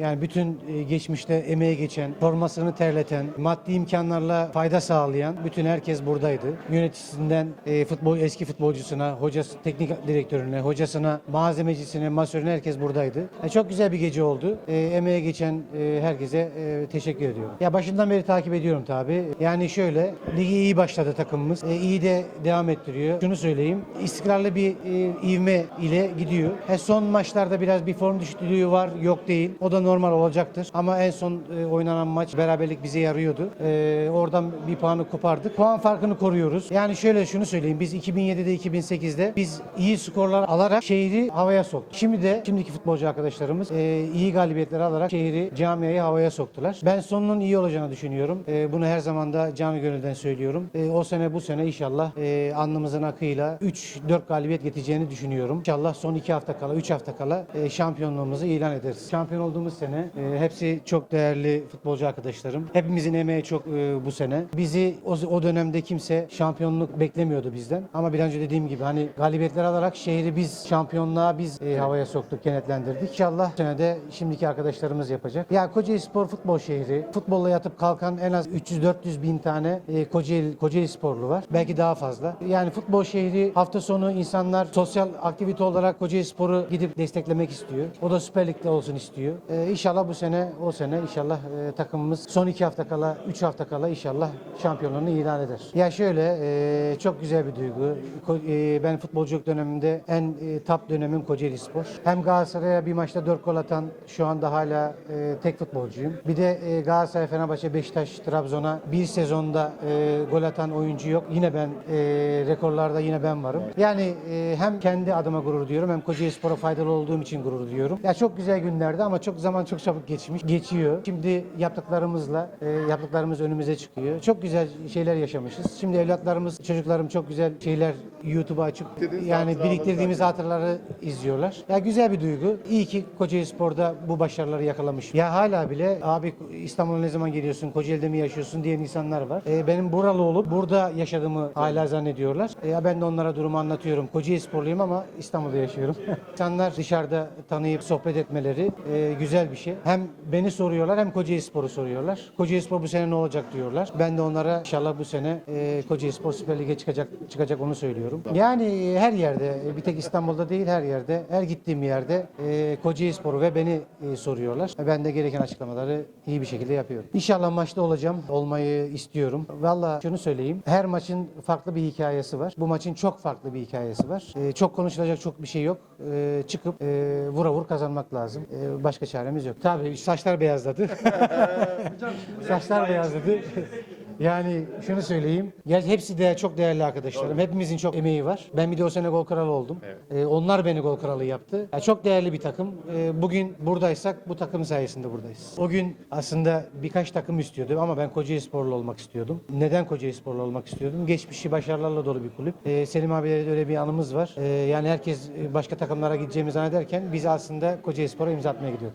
Yani bütün e, geçmişte emeğe geçen, formasını terleten, maddi imkanlarla fayda sağlayan bütün herkes buradaydı. Yöneticisinden e, futbol eski futbolcusuna, hocası, teknik direktörüne, hocasına, malzemecisine, masörüne herkes buradaydı. E, çok güzel bir gece oldu. Emeğe geçen herkese teşekkür ediyorum. Ya başından beri takip ediyorum tabii. Yani şöyle, ligi iyi başladı takımımız. İyi de devam ettiriyor. Şunu söyleyeyim, istikrarlı bir ivme ile gidiyor. E, son maçlarda biraz bir form düşüklüğü var, yok değil. O da normal olacaktır. Ama en son e, oynanan maç beraberlik bize yarıyordu. E, oradan bir puanı kopardık. Puan farkını koruyoruz. Yani şöyle şunu söyleyeyim. Biz 2007'de 2008'de biz iyi skorlar alarak şehri havaya soktuk. Şimdi de şimdiki futbolcu arkadaşlarımız e, iyi galibiyetler alarak şehri camiayı havaya soktular. Ben sonunun iyi olacağını düşünüyorum. Bunu her zaman da canı gönülden söylüyorum. O sene bu sene inşallah alnımızın akıyla 3-4 galibiyet getireceğini düşünüyorum. İnşallah son 2 hafta kala, 3 hafta kala şampiyonluğumuzu ilan ederiz. Şampiyon olduğumuz sene e, hepsi çok değerli futbolcu arkadaşlarım. Hepimizin emeği çok e, bu sene. Bizi o, o dönemde kimse şampiyonluk beklemiyordu bizden. Ama bir önce dediğim gibi hani galibiyetler alarak şehri biz şampiyonluğa biz e, havaya soktuk, kenetlendirdik. İnşallah bu sene de şimdiki arkadaşlarımız yapacak. Ya Kocaeli Spor futbol şehri. Futbolla yatıp kalkan en az 300-400 bin tane e, Kocaeli, Kocaeli sporlu var. Belki daha fazla. Yani futbol şehri hafta sonu insanlar sosyal aktivite olarak Kocaeli Spor'u gidip desteklemek istiyor. O da Süper Lig'de olsun istiyor. E, inşallah bu sene o sene inşallah e, takımımız son iki hafta kala, üç hafta kala inşallah şampiyonluğunu ilan eder. Ya şöyle e, çok güzel bir duygu. E, ben futbolculuk döneminde en e, top dönemim Kocaeli Spor. Hem Galatasaray'a bir maçta 4 gol atan şu anda hala e, tek futbolcuyum. Bir de e, Galatasaray, Fenerbahçe, Beşiktaş, Trabzon'a bir sezonda e, gol atan oyuncu yok. Yine ben e, rekorlarda yine ben varım. Yani e, hem kendi adıma gurur duyuyorum hem Kocaeli Spor'a faydalı olduğum için gurur duyuyorum. Ya çok güzel günlerdi ama çok zaman çok çabuk geçmiş. Geçiyor. Şimdi yaptıklarımızla e, yaptıklarımız önümüze çıkıyor. Çok güzel şeyler yaşamışız. Şimdi evlatlarımız, çocuklarım çok güzel şeyler YouTube'a açıp yani biriktirdiğimiz hatıraları izliyorlar. Ya güzel bir duygu. İyi ki Kocaeli Spor'da bu başarıları yakalamış. Ya hala bile abi İstanbul'a ne zaman geliyorsun, Kocaeli'de mi yaşıyorsun diyen insanlar var. E, benim buralı olup burada yaşadığımı hala zannediyorlar. E, ya ben de onlara durumu anlatıyorum. Kocaeli Sporluyum ama İstanbul'da yaşıyorum. İnsanlar dışarıda tanıyıp sohbet etmeleri e, güzel bir şey. Hem beni soruyorlar hem Kocaeli Spor'u soruyorlar. Kocaeli Spor bu sene ne olacak diyorlar. Ben de onlara inşallah bu sene e, Kocaeli Spor Süper Lig'e çıkacak çıkacak onu söylüyorum. Yani e, her yerde e, bir tek İstanbul'da değil her yerde her gittiğim yerde e, Kocaeli Spor'u ve beni e, soruyorlar. Ben de gereken açıklamaları iyi bir şekilde yapıyorum. İnşallah maçta olacağım. Olmayı istiyorum. Valla şunu söyleyeyim. Her maçın farklı bir hikayesi var. Bu maçın çok farklı bir hikayesi var. E, çok konuşulacak çok bir şey yok. E, çıkıp e, vura vur kazanmak lazım. E, başka çaremiz yok. Tabii saçlar beyazladı. saçlar beyazladı. Yani şunu söyleyeyim. Gel hepsi de çok değerli arkadaşlarım. Hepimizin çok emeği var. Ben bir de o sene gol kralı oldum. Ee, onlar beni gol kralı yaptı. Ya çok değerli bir takım. Ee, bugün buradaysak bu takım sayesinde buradayız. O gün aslında birkaç takım istiyordu ama ben Kocaeli Sporlu olmak istiyordum. Neden Kocaeli Sporlu olmak istiyordum? Geçmişi başarılarla dolu bir kulüp. Ee, Selim abiyle de öyle bir anımız var. Ee, yani herkes başka takımlara gideceğimizi zannederken biz aslında Kocaeli Spor'a imza atmaya gidiyorduk.